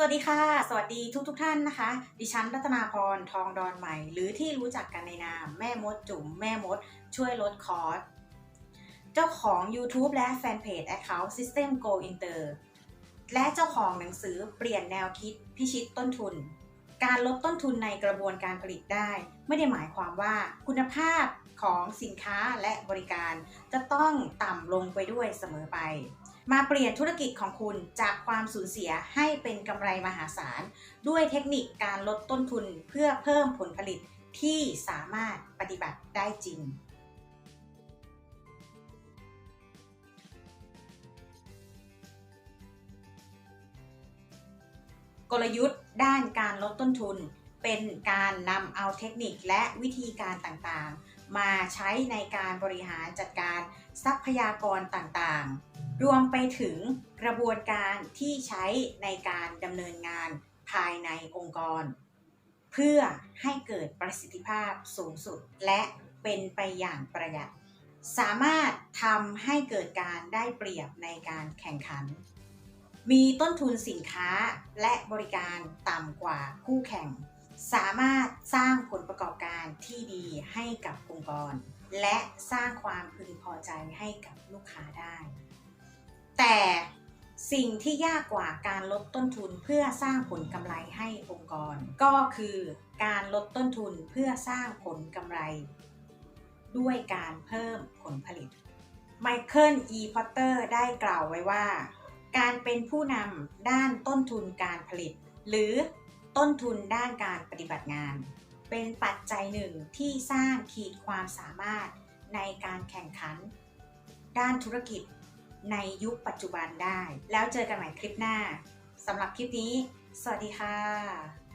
สวัสดีค่ะ สวัสดีทุกทท่านนะคะ ดิฉันรัตนาพรทองดอนใหม่ หรือที่รู้จักกันในนามแม่มดจุ๋มแม่มด ช่วยลดคอร์สเจ้าของ YouTube และแฟนเพจ Account System Go Inter และเจ้าของหนังสือเปลี่ยนแนวคิดพิชิตต้นทุน การลดต้นทุนในกระบวนการผลิตได้ ไม่ได้หมายความว่าคุณภาพของสินค้าและบริการจะต้องต่ำลงไปด้วยเสมอไป มาเปลี่ยนธุรกิจของคุณจากความสูญเสียให้เป็นกำไรมหาศาล ด้วยเทคนิคการลดต้นทุนเพื่อเพิ่มผลผลิตที่สามารถปฏิบัติได้จริง กลยุทธ์ด้านการลดต้นทุน เป็นการนำเอาเทคนิคและวิธีการต่างๆ มาใช้ในการบริหารจัดการทรัพยากรต่างๆ รวมไปถึงกระบวนการที่ใช้ในการดำเนินงานภายในองค์กร เพื่อให้เกิดประสิทธิภาพสูงสุดและเป็นไปอย่างประหยัด สามารถทำให้เกิดการได้เปรียบในการแข่งขัน มีต้นทุนสินค้าและบริการต่ำกว่าคู่แข่ง สามารถสร้างผลประกอบการที่ดีให้กับองค์กร และสร้างความพึงพอใจให้กับลูกค้าได้ สิ่งที่ยากกว่าการลดต้นทุนเพื่อสร้างผลกำไรให้องค์กร ก็คือการลดต้นทุนเพื่อสร้างผลกำไร ด้วยการเพิ่มผลผลิตไมเคิลอีพอตเตอร์ได้กล่าวไว้ว่า การเป็นผู้นำด้านต้นทุนการผลิต หรือต้นทุนด้านการปฏิบัติงาน เป็นปัจจัยหนึ่งที่สร้างขีดความสามารถในการแข่งขัน ด้านธุรกิจ ในยุคปัจจุบันได้ แล้วเจอกันใหม่คลิปหน้าสำหรับคลิปนี้ สวัสดีค่ะ